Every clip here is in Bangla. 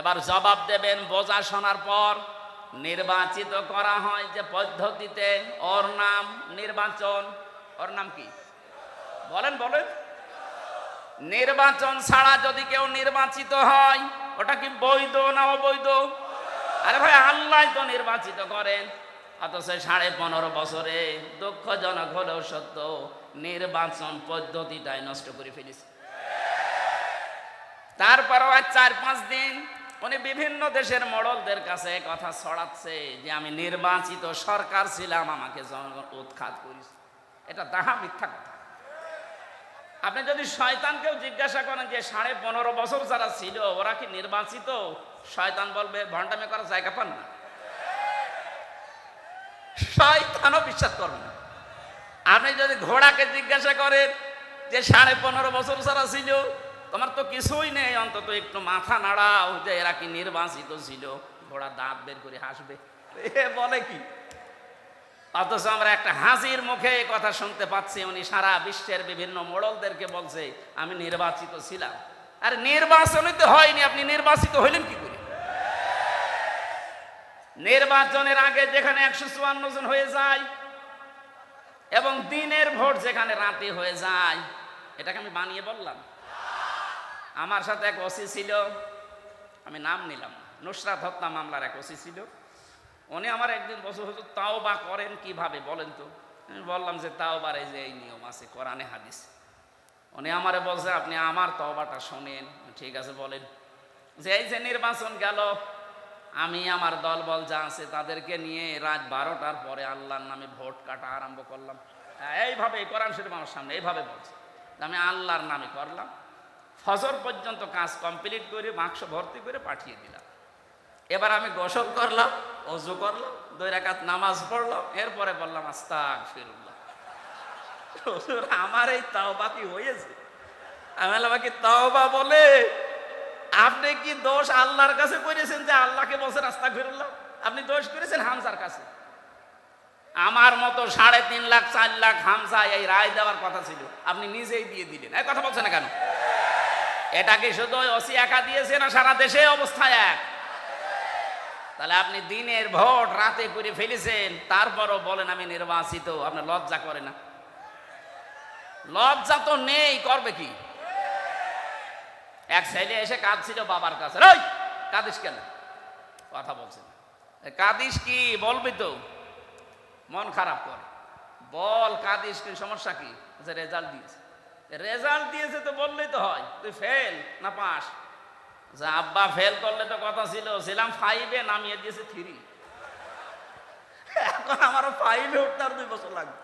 এবার জবাব দেবেন, বোঝা শোনার পর নির্বাচিত করা হয় যে পদ্ধতিতে। ওর নাম নির্বাচন, ওর নাম কি? বলেন বলেন। নির্বাচন ছাড়া যদি কেউ নির্বাচিত হয়, ওটা কি বৈধ না অবৈধ? আরে ভাই, আল্লাহ তো নির্বাচিত করেন। অথচ সাড়ে পনেরো বছরে দুঃখজনক হলেও সত্য, নির্বাচন পদ্ধতিটাই নষ্ট করে ফেলেছে। তারপরও আজ চার পাঁচ দিন উনি বিভিন্ন দেশের মডলদের কাছে কথা ছড়াচ্ছে যে আমি নির্বাচিত সরকার ছিলাম, আমাকে জনগণ উৎখাত করিস এটা তাহা মিথ্যা কথা। আপনি যদি শয়তানকেও জিজ্ঞাসা করেন যে সাড়ে পনেরো বছর যারা ছিল, ওরা কি নির্বাচিত? শয়তান বলবে, ভণ্ডামি করার জায়গা পান না। শয়তানও বিশ্বাস করবে না। আপনি যদি ঘোড়াকে জিজ্ঞাসা করেন যে সাড়ে পনেরো বছর যারা ছিল তোমার তো কিছুই নেই, অন্তত একটু মাথা নাড়াও যে এরা কি নির্বাচিত ছিল। ঘোড়া দাঁত বের করে হাসবে। এ বলে কি? অথচ আমরা একটা হাসির মুখে কথা শুনতে পাচ্ছি, উনি সারা বিশ্বের বিভিন্ন মোড়লদেরকে বলছে, আমি নির্বাচিত ছিলাম। আর নির্বাচনই তো হয়নি, আপনি নির্বাচিত হইলেন কি করে? নির্বাচনের আগে যেখানে একশো চুয়ান্ন জন হয়ে যায় এবং দিনের ভোট যেখানে রাতে হয়ে যায়, এটাকে আমি বানিয়ে বললাম। আমার সাথে এক ওসি ছিল আমি নাম নিলাম। নুসরাত হত্যা মামলার এক ওসি ছিল। উনি আমার একদিন বছর হতো তাও বা করেন কীভাবে বলেন তো? আমি বললাম যে তাও বার যে এই নিয়ম আছে কোরআনে হাদিস। উনি আমারে বলছে আপনি আমার তওবাটা শোনেন। ঠিক আছে বলেন। যে এই যে নির্বাচন গেল আমি আমার দল বল যা আছে তাদেরকে নিয়ে রাত বারোটার পরে আল্লাহর নামে ভোট কাটা আরম্ভ করলাম। হ্যাঁ, এইভাবে কোরআন শরীফ আমার সামনে এইভাবে বলছে। আমি আল্লাহর নামে করলাম। ফজর পর্যন্ত কাজ কমপ্লিট করে বাক্স ভর্তি করে পাঠিয়ে দিলাম। এবার আমি গোসল করলাম, অজু করলাম, দুই রাকাত নামাজ পড়লাম, এরপরে বললাম আস্তাক ফিরুল্লাহ আমার এই তাওবা কি হয়েছে? আমি বললাম কি তাওবা বলে, আপনি কি দোষ আল্লাহর কাছে করেছেন যে আল্লাহকে বলছেন আস্তাক ফিরুল্লাহ আপনি দোষ করেছেন হামসার কাছে। আমার মতো সাড়ে তিন লাখ, চার লাখ হামসা এই রায় দেওয়ার কথা ছিল। আপনি নিজেই দিয়ে দিলেন। এই কথা বলছেন না কেন? এটা কি শুধু ওসি একা দিয়েছে না সারা দেশে অবস্থা এক? তাহলে আপনি দিনের ভোট রাতে করে ফেলেছেন, তারপরও বলেন আমি নির্বাচিত আপনার লজ্জা করে না। লজ্জা তো নেই, করবে কি? এক ছেলে এসে কাঁদছিল বাবার কাছে ওই কাঁদিস কেন? কথা বলছে কাঁদিস কি? বলবি তো। মন খারাপ করে। বল, কাঁদিস কি সমস্যা কি? আচ্ছা রেজাল্ট দিয়েছে। রেজাল্ট দিয়েছে তো বললেই তো হয়। তুই ফেল না পাস যে আব্বা ফেল করলে তো কথা ছিল, ছিলাম ফাইভে নামিয়ে দিয়েছে থ্রি এখন আমারও ফাইভে উঠতে আর দুই বছর লাগবে।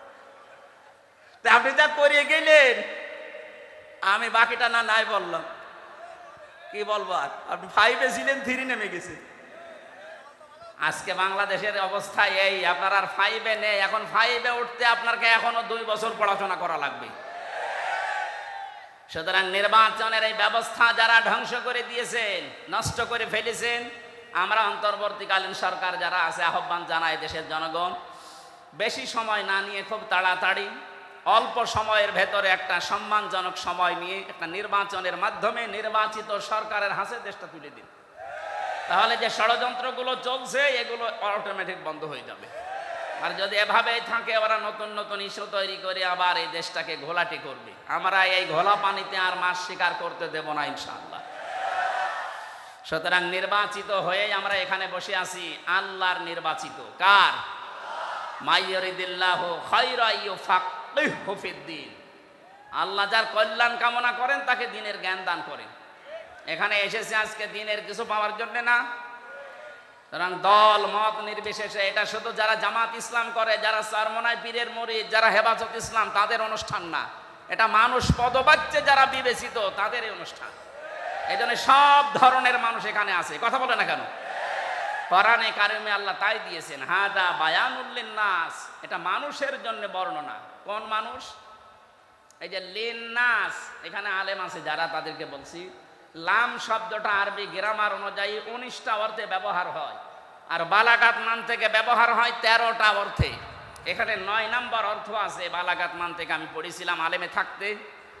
তা আপনি যা করিয়ে গেলেন, আমি বাকিটা না নাই বললাম। কি বলব আর? আপনি ফাইভে ছিলেন থ্রি নেমে গেছে। আজকে বাংলাদেশের অবস্থা এই, আপনার আর ফাইভে নেই। এখন ফাইভে উঠতে আপনাকে এখনও দুই বছর পড়াশোনা করা লাগবে। সুতরাং নির্বাচনের এই ব্যবস্থা যারা ধ্বংস করে দিয়েছেন, নষ্ট করে ফেলেছেন, আমরা অন্তর্বর্তীকালীন সরকার যারা আছে, আহ্বান জানায় দেশের জনগণ, বেশি সময় না নিয়ে খুব তাড়াতাড়ি, অল্প সময়ের ভেতরে একটা সম্মানজনক সময় নিয়ে একটা নির্বাচনের মাধ্যমে নির্বাচিত সরকারের হাতে দেশটা তুলে দিন। তাহলে যে ষড়যন্ত্রগুলো চলছে, এগুলো অটোমেটিক বন্ধ হয়ে যাবে। আর যদি এভাবেই থাকে, ওরা নতুন নতুন ইস্যু তৈরি করে আবার এই দেশটাকে ঘোলাটি করবে। আমরা এই ঘোলা পানিতে আর মাছ শিকার করতে দেব না, ইনশাআল্লাহ। সুতরাং নির্বাচিত হয়ে আমরা এখানে বসে আছি, আল্লাহর নির্বাচিত। কার? আল্লাহ যার কল্যাণ কামনা করেন, তাকে দিনের জ্ঞান দান করেন। এখানে এসেছে আজকে দিনের কিছু পাওয়ার জন্য না সুতরাং দল, মত নির্বিশেষে এটা শুধু যারা জামাত ইসলাম করে, যারা সারমনায় পীরের মরিদ যারা হেফাজত ইসলাম, তাদের অনুষ্ঠান না। এটা মানুষ পদবাচ্যে যারা বিবেচিত তাদের অনুষ্ঠান। এই জন্য সব ধরনের মানুষ এখানে আছে। কথা বলে না কেন? কোরআনে কারিমে আল্লাহ তাই দিয়েছেন, হাদা বায়ানুল্লিন নাস এটা মানুষের জন্য বর্ণনা। কোন মানুষ? এই যে লিন নাস এখানে আলেম আছে, যারা তাদেরকে বলছি লাম শব্দটা আরবি গ্রামার অনুযায়ী উনিশটা অর্থে ব্যবহার হয়। আর বালাগাত মান থেকে ব্যবহার হয় তেরোটা অর্থে। এখানে নয় নাম্বার অর্থ আছে, বালাগাত মান থেকে আমি পড়েছিলাম আলেমে থাকতে।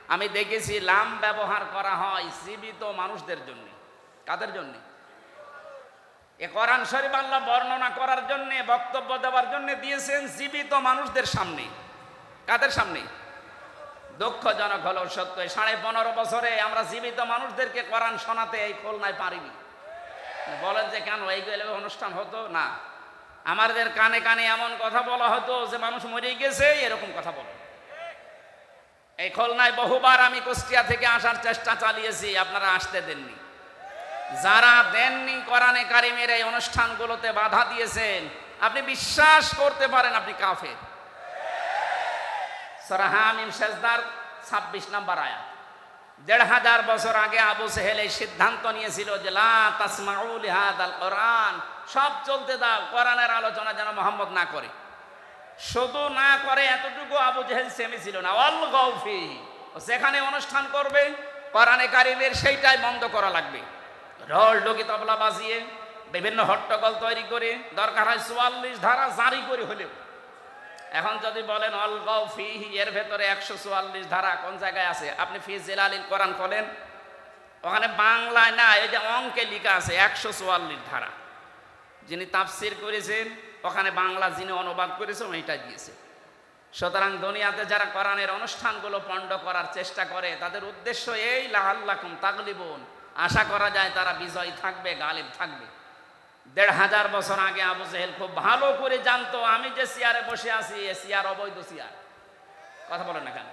আমি দেখেছি লাম ব্যবহার করা হয় জীবিত মানুষদের জন্য। কাদের জন্য? এ কোরআন শরীফ আল্লাহ বর্ণনা করার জন্যে, বক্তব্য দেওয়ার জন্য দিয়েছেন জীবিত মানুষদের সামনে। কাদের সামনে? দুঃখজনক হলো সত্য, সাড়ে পনেরো বছরে আমরা জীবিত মানুষদেরকে কোরআন শোনাতে এই খুলনায় পারিনি। বলেন যে কেন এইগুলো অনুষ্ঠান হতো? না। আমাদের কানে কানে এমন কথা বলা হতো যে মানুষ মরে গেছে, এরকম কথা বলো। এই খুলনায় বহুবার আমি কুষ্টিয়া থেকে আসার চেষ্টা চালিয়েছি, আপনারা আসতে দেননি। যারা দেননি কোরআনে কারিমের এই অনুষ্ঠানগুলোতে বাধা দিয়েছেন, আপনি বিশ্বাস করতে পারেন আপনি কাফের। সরাহামিম শেষদার ছাব্বিশ নাম্বার আয়াত। দেড় হাজার বছর আগে আবু সেহেল এই সিদ্ধান্ত নিয়েছিল যে লা তাসমাউল হাদাল কোরআন, সব চলতে দাও, কোরআনের আলোচনা যেন মোহাম্মদ না করে। শুধু না করে এতটুকু আবু জেহেল সেমি ছিল না অল গৌফি সেখানে অনুষ্ঠান করবে, কোরআনে কারিমের সেইটাই বন্ধ করা লাগবে। রল ডকি তবলা বাজিয়ে, বিভিন্ন হট্টগোল তৈরি করে, দরকার হয় চুয়াল্লিশ ধারা জারি করে হলেও। এখন যদি বলেন অল গৌফি এর ভেতরে একশো চুয়াল্লিশ ধারা কোন জায়গায় আছে? আপনি ফি জেলালিল কোরআন খোলেন? ওখানে বাংলায় না, এই যে অঙ্কে লেখা আছে, একশো চুয়াল্লিশ ধারা। যিনি তাফসির করেছেন, ওখানে বাংলা যিনি অনুবাদ করেছেন ওইটা দিয়েছে। সুতরাং দুনিয়াতে যারা কোরআনের অনুষ্ঠানগুলো পণ্ড করার চেষ্টা করে, তাদের উদ্দেশ্য এই লাহাল্লাকুম তাগলিবন। আশা করা যায় তারা বিজয় থাকবে, গালিব থাকবে। দেড় হাজার বছর আগে আবু জেহেল খুব ভালো করে জানতো, আমি যে চেয়ারে বসে আছি, এ চেয়ার অবৈধ চেয়ার কথা বলেন না কেন?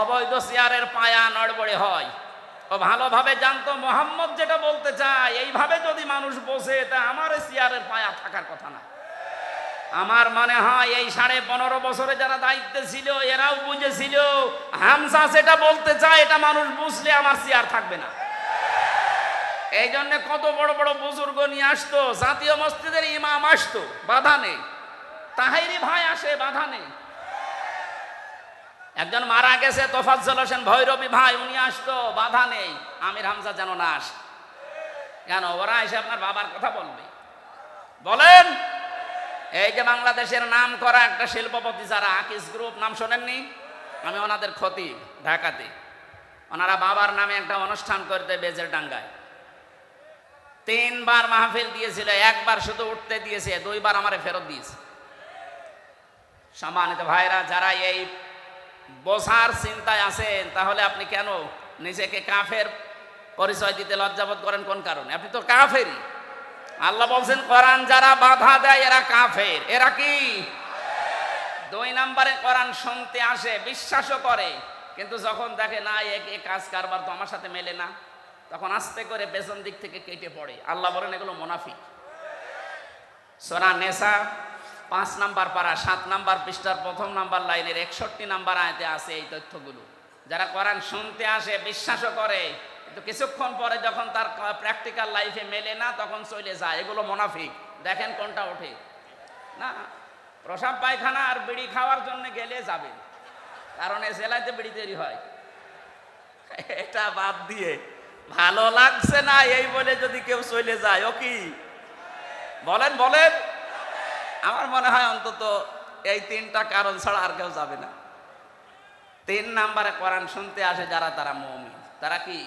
অবৈধ চেয়ারের পায়া নড়বড়ে হয়। ও ভালোভাবে জানতো, মোহাম্মদ যেটা বলতে চায়, এইভাবে যদি মানুষ বসে, তা আমার চেয়ারের পায়া থাকার কথা না। আমার মনে হয় এই সাড়ে পনেরো বছরে যারা দায়িত্বে ছিল, এরাও বুঝেছিল হামসা যেটা বলতে চায়, এটা মানুষ বুঝলে আমার চেয়ার থাকবে না। এই জন্য কত বড় বড় বুজুর্গ নিয়ে আসতো, জাতীয় মসজিদের ইমাম আসতো, বাধা নেই। তাহাইরি ভাই আসে, বাধা নেই। একজন মারা গেছে, তোফাজ্জল হোসেন ভৈরবী ভাই, উনি আসতো, বাধা নেই। আমির হামজা যেন না আসে। কেন? ওরা এসে আপনার বাবার কথা বলবে। বলেন! এই যে বাংলাদেশের নাম করা একটা শিল্পপতি যারা, আকিস গ্রুপ, নাম শোনেননি? আমি ওনাদের ক্ষতি ঢাকাতে। ওনারা বাবার নামে একটা অনুষ্ঠান করতে বেজের ডাঙ্গায়। তিনবার মাহফিল দিয়েছিল, একবার শুধু উঠতে দিয়েছে, দুইবার আমারে ফেরত দিয়েছে। সম্মানিত ভাইরা, যারা এই বোঝার চিন্তায় আছেন, তাহলে আপনি কেন নিজেকে কাফের পরিচয় দিতে লজ্জাবোধ করেন? কোন কারণে? আপনি তো কাফেরই। আল্লাহ বলছেন, কোরআন যারা বাধা দেয়, এরা কাফের। এরা কি? দুই নম্বরে কোরআন শুনতে আসে, বিশ্বাসও করে, কিন্তু যখন দেখে, না এক কাজ কারবার তো আমার সাথে মেলে না। তখন আস্তে করে পেছন দিক থেকে কেটে পড়ে। আল্লাহ বলেন, এগুলো মোনাফিক। সোনা নেশা পাঁচ নাম্বার পারা, সাত নাম্বার পৃষ্ঠার প্রথম নাম্বার লাইনের একষট্টি নাম্বার আয়তে আছে এই তথ্যগুলো। যারা কোরআন শুনতে আসে, বিশ্বাসও করে, কিন্তু কিছুক্ষণ পরে যখন তার প্র্যাকটিক্যাল লাইফে মেলে না, তখন চলে যায়। এগুলো মোনাফিক। দেখেন কোনটা ওঠে। না, প্রসাব পায়খানা আর বিড়ি খাওয়ার জন্য গেলে যাবে। কারণ এ জেলাতে বিড়ি তৈরি হয়। এটা বাদ দিয়ে ভালো লাগছে না, এই বলে যদি কেউ চলে যায়, ও কি? বলেন বলেন। আমার মনে হয় অন্তত এই তিনটা কারণ ছাড়া আর কেউ যাবে না। তিন নাম্বারে কোরআন শুনতে আসে যারা, তারা মৌমিন। তারা কি?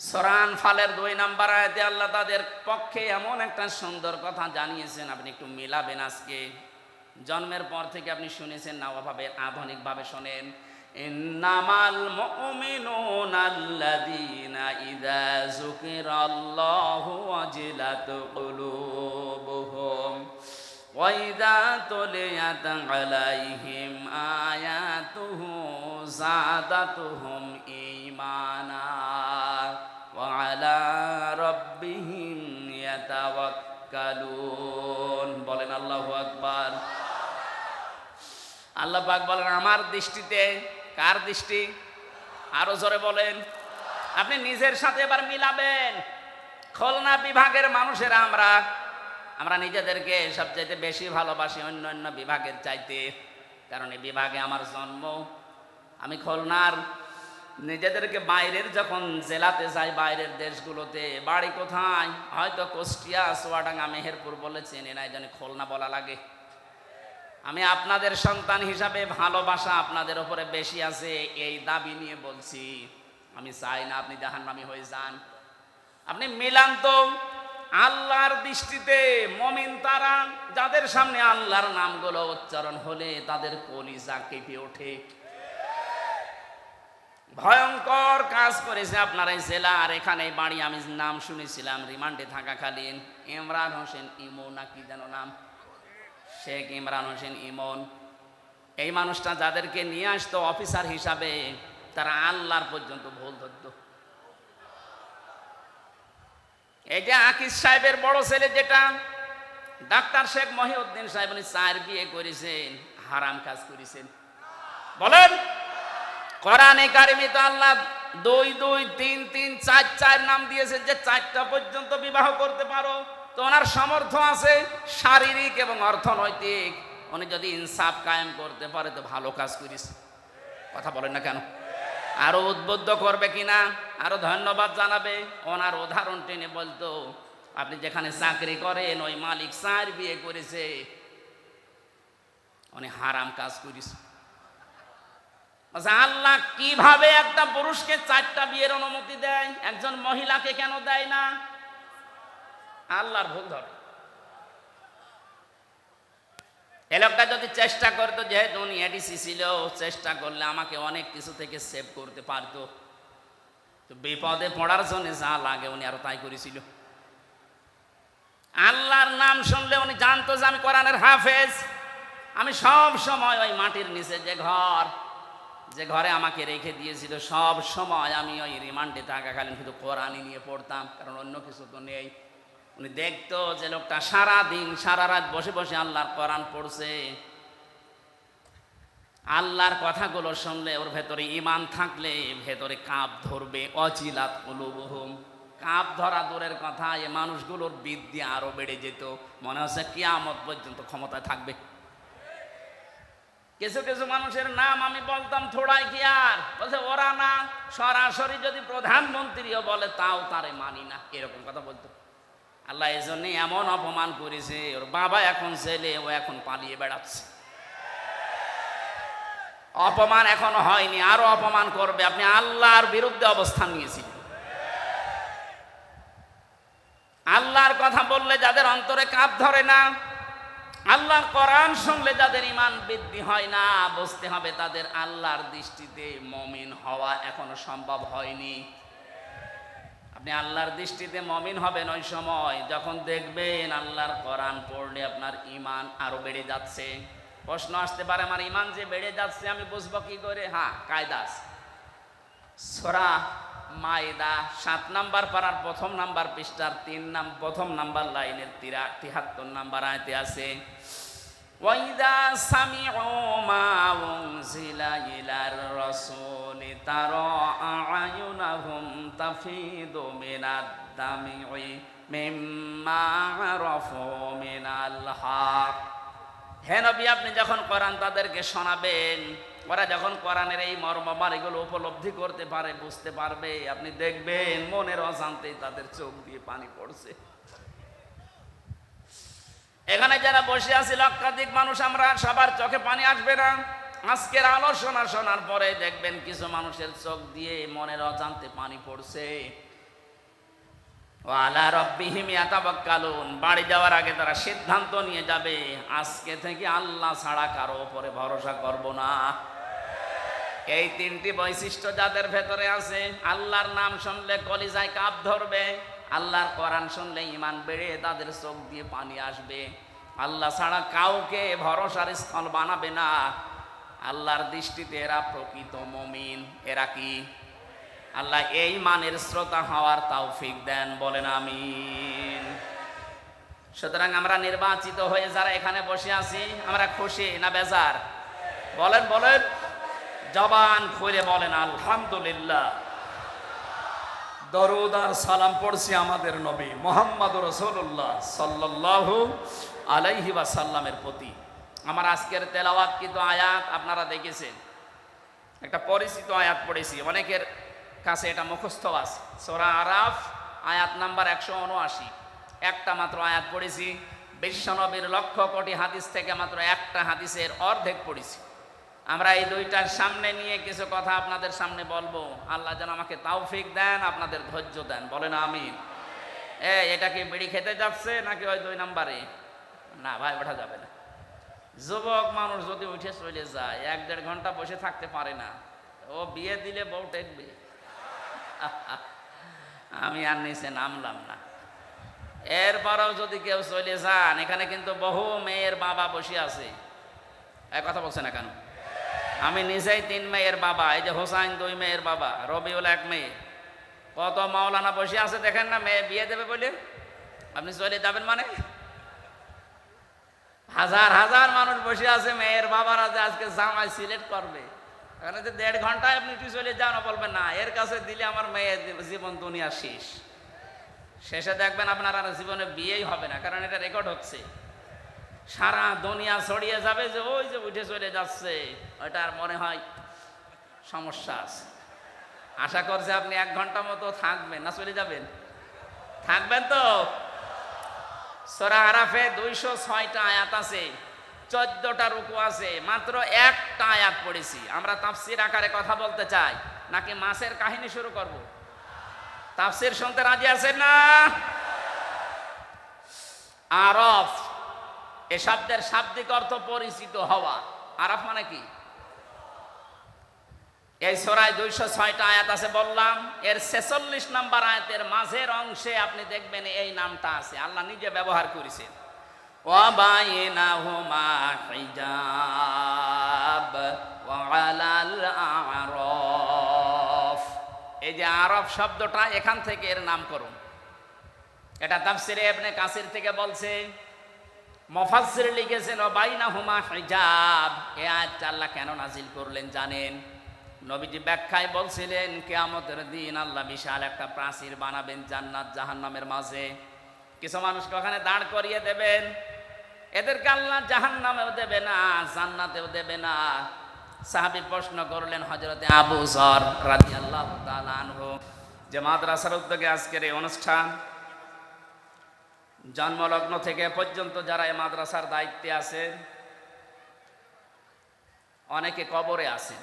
সরান ফালের দুই নাম্বার আয়তে আল্লাহ তাদের পক্ষে এমন একটা সুন্দর কথা জানিয়েছেন, আপনি একটু মিলাবেন আজকে। জন্মের পর থেকে আপনি শুনেছেন না, ওভাবে আধুনিকভাবে শোনেন। ইন্নামাল মুমিনুনা আল্লাযীনা ইযা যুকিরাল্লাহু ওয়াজিলাত কুলুবুহুম وإذا تليت عليهم آياته زادتهم إيمانا وعلى ربهم يتوكلون বলেন আল্লাহু আকবার আল্লাহ পাক বলেন আমার দৃষ্টিতে কার দৃষ্টি? আরও জোরে বলেন। আপনি নিজের সাথে এবার মিলাবেন। খুলনা বিভাগের মানুষেরা আমরা আমরা নিজেদেরকে সবচাইতে বেশি ভালোবাসি অন্য অন্য বিভাগের চাইতে। কারণ এই বিভাগে আমার জন্ম। আমি খুলনার নিজেদেরকে বাইরের যখন জেলাতে যাই, বাইরের দেশগুলোতে, বাড়ি কোথায়? হয়তো কুষ্টিয়া সোয়াডাঙ্গা মেহেরপুর বলে চেনে না এই জন্য খুলনা বলা লাগে। আমি আপনাদের সন্তান হিসাবে ভালোবাসা আপনাদের ওপরে বেশি আছে, এই দাবি নিয়ে বলছি। আমি চাই না আপনি জাহান্নামি হয়ে যান। আপনি মিলান তো আল্লাহর দৃষ্টিতে মমিন তারা, যাদের সামনে আল্লাহর নামগুলো উচ্চারণ হলে তাদের কলিজা কেঁপে ওঠে। ভয়ঙ্কর কাজ করেছে আপনার এই জেলা, আর এখানে বাড়ি। আমি নাম শুনেছিলাম, রিমান্ডে থাকাকালীন ইমরান হোসেন, ইমো না কি যেন নাম। শেখ ইমরান হোসেন ইমন। এই মানুষটা যাদেরকে নিয়ে আসতো অফিসার হিসাবে, তারা আল্লাহর পর্যন্ত ভুল ধরতো। এই যে আকিস সাহেবের বড় ছেলে যেটা, ডাক্তার শেখ মহিউদ্দিন সাহেব উনি চার বিয়ে করেছেন, হারাম কাজ করেছেন। বলেন, কোরআনে কারিমে তো আল্লাহ দুই দুই তিন তিন চার চার নাম দিয়েছেন যে চারটা পর্যন্ত বিবাহ করতে পারো। তো ওনার সামর্থ্য আছে শারীরিক এবং অর্থনৈতিক। উনি যদি ইনসাফ কায়েম করতে পারে তো ভালো কাজ করিস। কথা বলেন না কেন? আরও উদ্বুদ্ধ করবে কিনা? আরও ধন্যবাদ জানাবে? ওনার উদাহরণ টেনে বলতো, আপনি যেখানে চাকরি করেন, ওই মালিক চার বিয়ে করেছে। উনি হারাম কাজ করিস। আল্লাহ কীভাবে একটা পুরুষকে চারটা বিয়ের অনুমতি দেয়? একজন মহিলাকে কেন দেয় না? আল্লাহর ভুল ধরে। এ লোকটা যদি চেষ্টা করতো, যেহেতু উনি এডিসি ছিল চেষ্টা করলে আমাকে অনেক কিছু থেকে সেভ করতে পারতো। তো বিপদে পড়ার জন্য যা লাগে উনি আরও তাই করেছিল। আল্লাহর নাম শুনলে উনি জানতো যে আমি কোরআনের হাফেজ। আমি সব সময় ওই মাটির নিচে যে ঘর, যে ঘরে আমাকে রেখে দিয়েছিল, সব সময় আমি ওই রিমান্ডে থাকাকালীন শুধু কোরআনই নিয়ে পড়তাম, কারণ অন্য কিছু তো নেই। উনি দেখতো যে লোকটা সারা দিন সারা রাত বসে বসে আল্লাহর কোরআন পড়ছে। আল্লাহর কথাগুলো শুনলে ওর ভেতরে ইমান থাকলে ভেতরে কাপ ধরবে অচিলাত কলুবহুম। কাপ ধরা দূরের কথা, এ মানুষগুলোর বৃদ্ধি আরও বেড়ে যেত। মনে হচ্ছে কিয়ামত পর্যন্ত ক্ষমতায় থাকবে। কিছু কিছু মানুষের নাম আমি বলতাম থোড়াই কি আর? বলছে, ওরা না, সরাসরি যদি প্রধানমন্ত্রীও বলে, তাও তারে মানি না। এরকম কথা বলতো। আল্লাহ এই জন্যে এমন অপমান করেছে, ওর বাবা এখন ছেলে ও এখন পালিয়ে বেড়াচ্ছে। অপমান এখনও হয়নি, আরও অপমান করবে, আপনি আল্লাহর বিরুদ্ধে অবস্থান নিয়েছিলেন। আল্লাহর কথা বললে যাদের অন্তরে কাপ ধরে না, আল্লাহর কোরআন শুনলে যাদের ইমান বৃদ্ধি হয় না, বুঝতে হবে তাদের আল্লাহর দৃষ্টিতে মমিন হওয়া এখনও সম্ভব হয়নি। আপনি আল্লাহর দৃষ্টিতে মমিন হবেন ওই সময়, যখন দেখবেন আল্লাহর কোরআন পড়লে আপনার ইমান আরও বেড়ে যাচ্ছে। প্রশ্ন আসতে পারে, আমার ইমান যে বেড়ে যাচ্ছে, আমি বুঝব কি করে? হ্যাঁ কায়দাস সোরা মায়দা, সাত নাম্বার পাড়ার প্রথম নাম্বার পৃষ্ঠার তিন নাম, প্রথম নাম্বার লাইনের তিরা, তিহাত্তর নাম্বার আয়তে আছে ওয়াইদা সামিউ মা উনজিলা ইলার রাসূলি তারা আয়ুনাহুম তাফিদু মিনাদ দামি'i মিম্মা আরাফু মিনাল হক হে নবী, আপনি যখন কোরআন তাদেরকে শোনাবেন, ওরা যখন কোরআনের এই মর্মবার এগুলো উপলব্ধি করতে পারে, বুঝতে পারবে, আপনি দেখবেন মনের অজান্তেই তাদের চোখ দিয়ে পানি পড়ছে। এখানে যারা বসে আছি, লক্ষাধিক মানুষ, আমরা সবার চোখে পানি আসবে না। আজকের আলোচনা শোনার পরে দেখবেন কিছু মানুষের চোখ দিয়ে মনের অজান্তে পানি পড়ছে। বাড়ি যাওয়ার আগে তারা সিদ্ধান্ত নিয়ে যাবে, আজকে থেকে আল্লাহ ছাড়া কারও উপরে ভরসা করব না। এই তিনটি বৈশিষ্ট্য যাদের ভেতরে আছে, আল্লাহর নাম শুনলে কলিজায় কাপ ধরবে। আল্লাহর কোরআন শুনলে ইমান বেড়ে তাদের চোখ দিয়ে পানি আসবে। আল্লাহ ছাড়া কাউকে ভরসার স্থল বানাবে না। আল্লাহর দৃষ্টিতে এরা প্রকৃত মমিন। এরা কি? আল্লাহ এই মানের শ্রোতা হওয়ার তৌফিক দেন, বলেন আমিন। সুতরাং আমরা নির্বাচিত হয়ে যারা এখানে বসে আছি, আমরা খুশি না বেজার? বলেন বলেন। জবান খুলে বলেন, আলহামদুলিল্লাহ। দরুদ সালাম পড়ছি আমাদের নবী মোহাম্মদ রসুল্লাহ সাল্লাল্লাহু আলাইহি ওয়াসাল্লামের প্রতি। আমার আজকের তেলাওয়াত কিন্তু আয়াত, আপনারা দেখেছেন। একটা পরিচিত আয়াত পড়েছি, অনেকের কাছে এটা মুখস্থ আছে। সোরা আরাফ, আয়াত নাম্বার একশো উনআশি। একটা মাত্র আয়াত পড়েছি, বিশ্বনবীর লক্ষ কোটি হাদিস থেকে মাত্র একটা হাদিসের অর্ধেক পড়েছি। আমরা এই দুইটার সামনে নিয়ে কিছু কথা আপনাদের সামনে বলব। আল্লাহ যেন আমাকে তাওফিক দেন, আপনাদের ধৈর্য দেন। বলেন আমি এ, এটা কি বিড়ি খেতে যাচ্ছে নাকি ওই দুই নাম্বারে? না ভাই, ওঠা যাবে না। যুবক মানুষ যদি উঠে চলে যায়, এক দেড় ঘণ্টা বসে থাকতে পারে না। ও বিয়ে দিলে বউ টেকবে। আমি আর নিচে নামলাম না। এরপরেও যদি কেউ চলে যান, এখানে কিন্তু বহু মেয়ের বাবা বসে আছে। এক কথা বলছে না কেন? আমি নিজেই তিন মেয়ের বাবা, এই যে হোসাইন দুই মেয়ের বাবা, রবিউল এক মেয়ে। কত মাওলানা বসে আছে দেখেন না, মেয়ে বিয়ে দেবে বলে? আপনি চলে যাবেন মানে? হাজার হাজার মানুষ বসে আছে, মেয়ের বাবারা যে আজকে জামাই সিলেক্ট করবে। এখানে যে দেড় ঘন্টায় আপনি একটু চলে যান বলবেন না, এর কাছে দিলে আমার মেয়ের জীবন দুনিয়া শেষ। শেষে দেখবেন আপনার আর জীবনে বিয়েই হবে না, কারণ এটা রেকর্ড হচ্ছে। সারা দুনিয়া ছড়িয়ে যাবে যে ওই যে উঠে চলে যাচ্ছে। ওইটা আর মনে হয় সমস্যা আছে। আশা করছে আপনি এক ঘণ্টা মতো থাকবেন। না চলে যাবেন? থাকবেন তো? সোরা আরাফে দুইশো ছয়টা আয়াত আছে, চোদ্দটা রুকু আছে, মাত্র একটা আয়াত পড়েছি। আমরা তাফসির আকারে কথা বলতে চাই, নাকি মাসের কাহিনী শুরু করব? তাফসির শুনতে রাজি আছেন না? আরফ এ শব্দের শাব্দিক অর্থ পরিচিত হওয়া আরফ মানে কি এই সরাই দুইশো ছয়টা আয়াত আছে বললাম এর ছেচল্লিশ নাম্বার আয়াতের মাঝের অংশে আপনি দেখবেন এই নামটা আছে আল্লাহ নিজে ব্যবহার করেছেন وبينهما حجاب وعلى الأعراف এই যে আরব শব্দটা এখান থেকে এর নামকরণ এটা তাফসিরে ইবনে কাসির থেকে বলছে মফাসসির লিখেছেন বাইনাহুমা হিজাব। এ আয়াতটা আল্লাহ কেন নাজিল করলেন জানেন? নবীজি ব্যাখ্যায় বলছিলেন, কেয়ামতের দিন আল্লাহ বিশাল একটা প্রাচীর বানাবেন জান্নাত জাহান্নামের মাঝে। কিছু মানুষকে ওখানে দাঁড় করিয়ে দেবেন। এদেরকে আল্লাহ জাহান নামেও দেবে না, জান্নাতেও দেবে না। সাহাবি প্রশ্ন করলেন হজরতে আবু সর রাজি আল্লাহ যে মাদ্রাসার উদ্যোগে আজকের এই অনুষ্ঠান জন্মলগ্ন থেকে পর্যন্ত যারা এই মাদ্রাসার দায়িত্বে আছেন, অনেকে কবরে আছেন।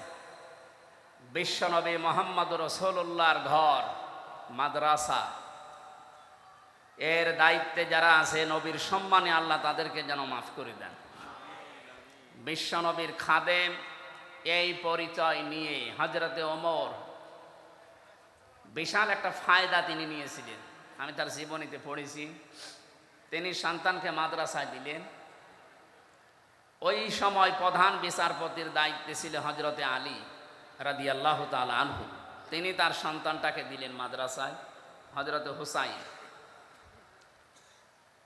বিশ্বনবী মোহাম্মদ রসুল্লাহর ঘর, মাদ্রাসা। এর দায়িত্বে যারা আছে, নবীর সম্মানে আল্লাহ তাদেরকে যেন মাফ করে দেন। বিশ্বনবীর খাদেম এই পরিচয় নিয়ে হজরতে ওমর বিশাল একটা ফায়দা তিনি নিয়েছিলেন। আমি তার জীবনীতে পড়েছি। তিনি সন্তানকে মাদ্রাসায় দিলেন। ওই সময় প্রধান বিচারপতির দায়িত্বে ছিল হজরতে আলী রাদি আল্লাহ তাল আনহু। তিনি তার সন্তানটাকে দিলেন মাদ্রাসায় হজরতে হুসাইন।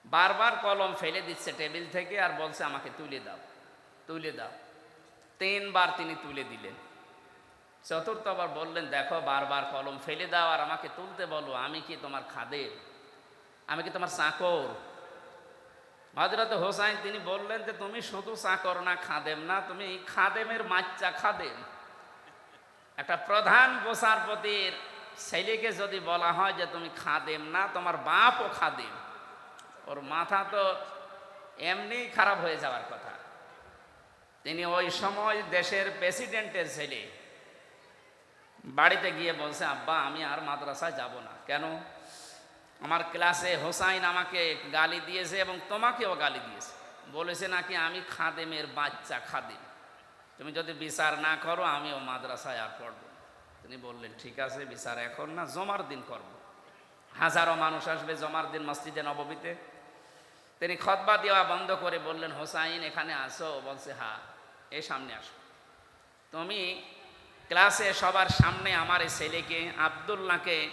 বারবার কলম ফেলে দিচ্ছে টেবিল থেকে আর বলছে, আমাকে তুলে দাও তুলে দাও। তিনবার তিনি তুলে দিলেন। চতুর্থবার বললেন, দেখো, বারবার কলম ফেলে দাও আর আমাকে তুলতে বলো। আমি কি তোমার খাদের আমি কি তোমার চাকর? হজরত হোসাইন তিনি বললেন যে, তুমি শুধু চাকর না, খাদেম না, তুমি খাদেমের মাচ্চা খাদেম। একটা প্রধান বিচারপতির ছেলেকে যদি বলা হয় যে, তুমি খাদেম না, তোমার বাপও খাদেম। ওর মাথা তো এমনি খারাপ হয়ে যাওয়ার কথা। তিনি ওই সময় দেশের প্রেসিডেন্টের ছেলে বাড়িতে গিয়ে বলছে, আব্বা, আমি আর মাদ্রাসায় যাব না। কেন? আমার ক্লাসে হোসাইন আমাকে গালি দিয়েছে এবং তোমাকেও গালি দিয়েছে। বলেছে নাকি আমি খাদেমের বাচ্চা খাদেম। তুমি যদি বিচার না করো, আমিও মাদ্রাসায় আর পড়ব। তিনি বললেন, ঠিক আছে, বিচার এখন না, জমার দিন করব। হাজারো মানুষ আসবে জমার দিন মসজিদে নবমীতে তিনি খতবা দেওয়া বন্ধ করে বললেন, হোসাইন, এখানে আসো। বলছে, হা, এ সামনে আসো। তুমি ক্লাসে সবার সামনে আমার এই ছেলেকে, আবদুল্লাহকে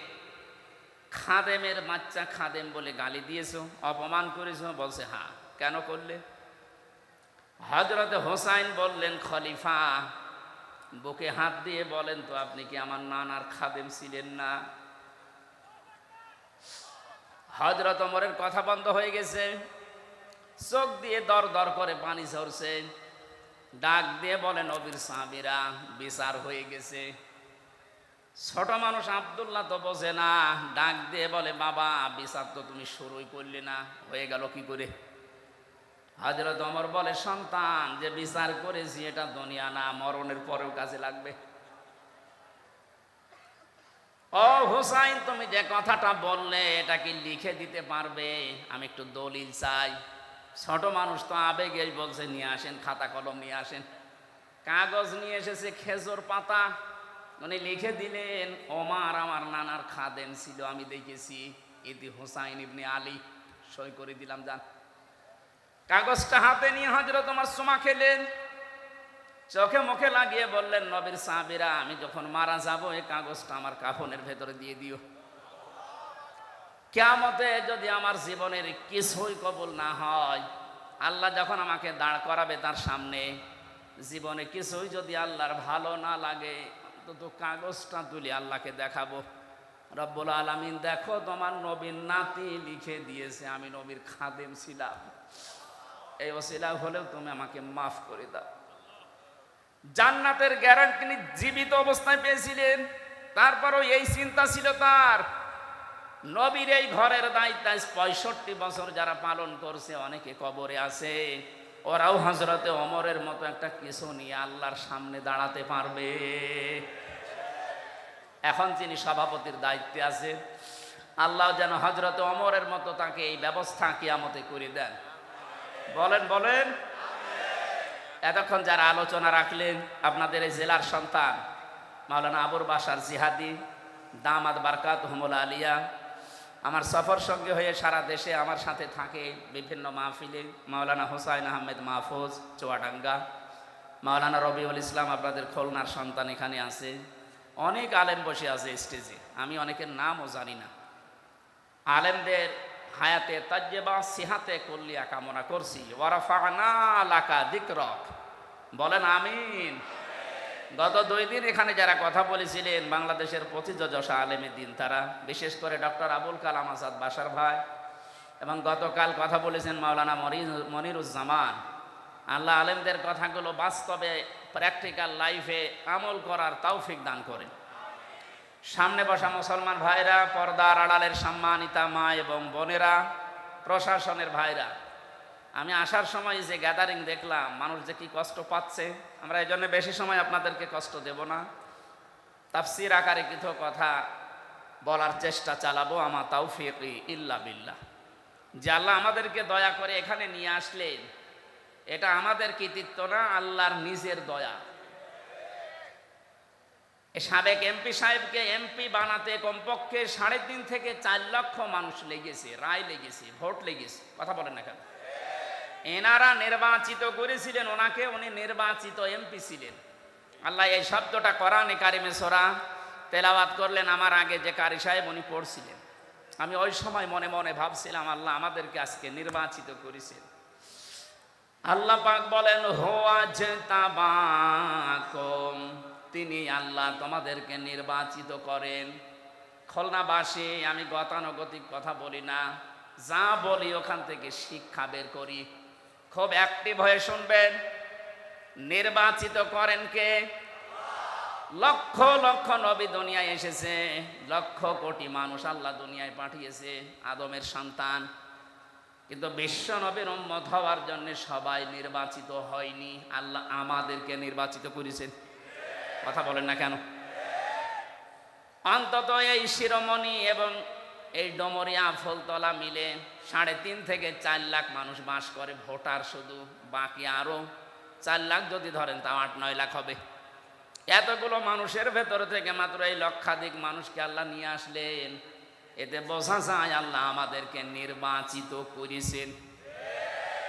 খাদেমের বাচ্চা খাদেম বলে গালি দিয়েছ, অপমান করেছ, বলছে, হা, কেন করলে? হজরত হোসাইন বললেন, খলিফা, বুকে হাত দিয়ে বলেন তো, আপনি কি আমার নানার খাদেম ছিলেন না? হজরত অমরের কথা বন্ধ হয়ে গেছে। চোখ দিয়ে দর দর করে পানি ঝরছে। ডাক দিয়ে বলেন, অবির সাহাবিরা, বিচার হয়ে গেছে। ছোট মানুষ আবদুল্লাহ তো বোঝে না, ডাক দিয়ে বলে, বাবা, বিচার তো তুমি শুরুই করলে না, হয়ে গেল কি করে? হজরত অমর বলে, সন্তান, যে বিচার করেছি এটা দুনিয়া না, মরণের পরেও কাজে লাগবে। ও হুসাইন, তুমি যে কথাটা বললে, এটা কি লিখে দিতে পারবে? আমি একটু দলিল চাই। ছোট মানুষ তো আবেগেই বলছে, নিয়ে আসেন, খাতা কলম নিয়ে আসেন। কাগজ নিয়ে এসেছে, খেজুর পাতা। উনি লিখে দিলেন, ওমার আমার নানার খাদেন ছিল, আমি দেখেছি। ইতি হুসাইন ইবনে আলী সই করে দিলাম, যান। কাগজটা হাতে নিয়ে হজরত তোমার সোমা খেলেন। চোখে মুখে লাগিয়ে বললেন, নবীর সাহাবিরা, আমি যখন মারা যাব, এই কাগজটা আমার কাফনের ভেতরে দিয়ে দিও। কেমতে যদি আমার জীবনের কিছুই কবুল না হয়, আল্লাহ যখন আমাকে দাঁড় করাবে তার সামনে, জীবনে কিছুই যদি আল্লাহর ভালো না লাগে অন্তত কাগজটা তুলে, আল্লাহকে দেখাবো। রব্বুল আলমিন দেখো তোমার নবীর নাতি লিখে দিয়েছে, আমি নবীর খাদেম ছিলাম। এই ওসিলা হলেও তুমি আমাকে মাফ করে দাও। জান্নাতের গ্যারান্টি তিনি জীবিত অবস্থায় পেয়েছিলেন, তারপরও এই চিন্তা ছিল তার। নবীর এই ঘরের দায়িত্ব পঁয়ষট্টি বছর যারা পালন করছে, অনেকে কবরে আছে। ওরাও হজরতে অমরের মতো একটা কিছু নিয়ে আল্লাহর সামনে দাঁড়াতে পারবে। এখন তিনি সভাপতির দায়িত্বে আছে, আল্লাহ যেন হজরতে অমরের মতো তাকে এই ব্যবস্থা কিয়ামতে করে দেন। বলেন বলেন। এতক্ষণ যারা আলোচনা রাখলেন, আপনাদের এই জেলার সন্তান, মাওলানা আবুর বাসার জিহাদি দামাদ বারকাত হমুল আলিয়া আমার সফর সঙ্গে হয়ে সারা দেশে আমার সাথে থাকে বিভিন্ন মাহফিলে, মাওলানা হোসাইন আহমেদ মাহফুজ, চুয়াডাঙ্গা, মাওলানা রবিউল ইসলাম আপনাদের খুলনার সন্তান এখানে আছে। অনেক আলেম বসে আছে স্টেজে আমি অনেকের নামও জানি না। আলেমদের হায়াতে তাজ্জেবা, সিহাতে কল্লিয়া কামনা করছি। ওয়ারাফানা লাকা দিকরক। বলেন আমিন। গত দুই দিন এখানে যারা কথা বলেছিলেন, বাংলাদেশের প্রতিযোজসা আলেমের দিন তারা, বিশেষ করে ডক্টর আবুল কালাম আসাদ বাসার ভাই, এবং গতকাল কথা বলেছেন মাওলানা মনিরুজ্জামান। আল্লাহ আলেমদের কথাগুলো বাস্তবে প্র্যাকটিক্যাল লাইফে আমল করার তৌফিক দান করেন। সামনে বসা মুসলমান ভাইরা, পর্দার আড়ালের সম্মানিতা মা এবং বোনেরা, প্রশাসনের ভাইরা আমি আসার সময় যে গ্যাদারিং দেখলাম, মানুষ যে কি কষ্ট পাচ্ছে, আমরা এই জন্য বেশি সময় আপনাদেরকে কষ্ট দেব না। তাফসির আকারে কিছু কথা বলার চেষ্টা চালাবো আমার তাওফিক ইল্লা বিল্লাহ। যে আল্লাহ আমাদেরকে দয়া করে এখানে নিয়ে আসলেন, এটা আমাদের কৃতিত্ব না, আল্লাহর নিজের দয়া। সাবেক এমপি সাহেবকে এমপি বানাতে কমপক্ষে সাড়ে তিন থেকে চার লক্ষ মানুষ লেগেছে, রায় লেগেছে, ভোট লেগেছে, কথা বলেন না কেন? এনারা নির্বাচিত করেছিলেন, ওনাকে উনি নির্বাচিত এমপি ছিলেন। আল্লাহ এই শব্দটা কোরআনে কারিমে সোরা তেলাওয়াত করলেন, আমার আগে যে কারি সাহেব উনি পড়ছিলেন। আমি ওই সময় মনে মনে ভাবছিলাম, আল্লাহ আমাদেরকে আজকে নির্বাচিত করেছেন আল্লাহ পাক বলেন, হোয়া তাবাকুম তিনি আল্লাহ তোমাদেরকে নির্বাচিত করেন। খুলনাবাসী, আমি গতানুগতিক কথা বলি না, যা বলি ওখান থেকে শিক্ষা বের করি। খুব অ্যাক্টিভ হয়ে শুনবেন। নির্বাচিত করেন কে? লক্ষ লক্ষ নবী দুনিয়ায় এসেছে, লক্ষ কোটি মানুষ আল্লাহ দুনিয়ায় পাঠিয়েছে, আদমের সন্তান। কিন্তু বিশ্ব নবীর উম্মত হওয়ার জন্য সবাই নির্বাচিত হয়নি। আল্লাহ আমাদেরকে নির্বাচিত করেছেন। কথা বলেন না কেন? অন্তত এই শিরোমণি এবং এই ডমরিয়া ফুলতলা মিলে সাড়ে তিন থেকে চার লাখ মানুষ বাস করে, ভোটার শুধু, বাকি আরও চার লাখ যদি ধরেন, তাও আট, নয় লাখ হবে। এতগুলো মানুষের ভেতর থেকে মাত্র এই লক্ষাধিক মানুষকে আল্লাহ নিয়ে আসলেন। এতে বোঝা যায় আল্লাহ আমাদেরকে নির্বাচিত করেছেন।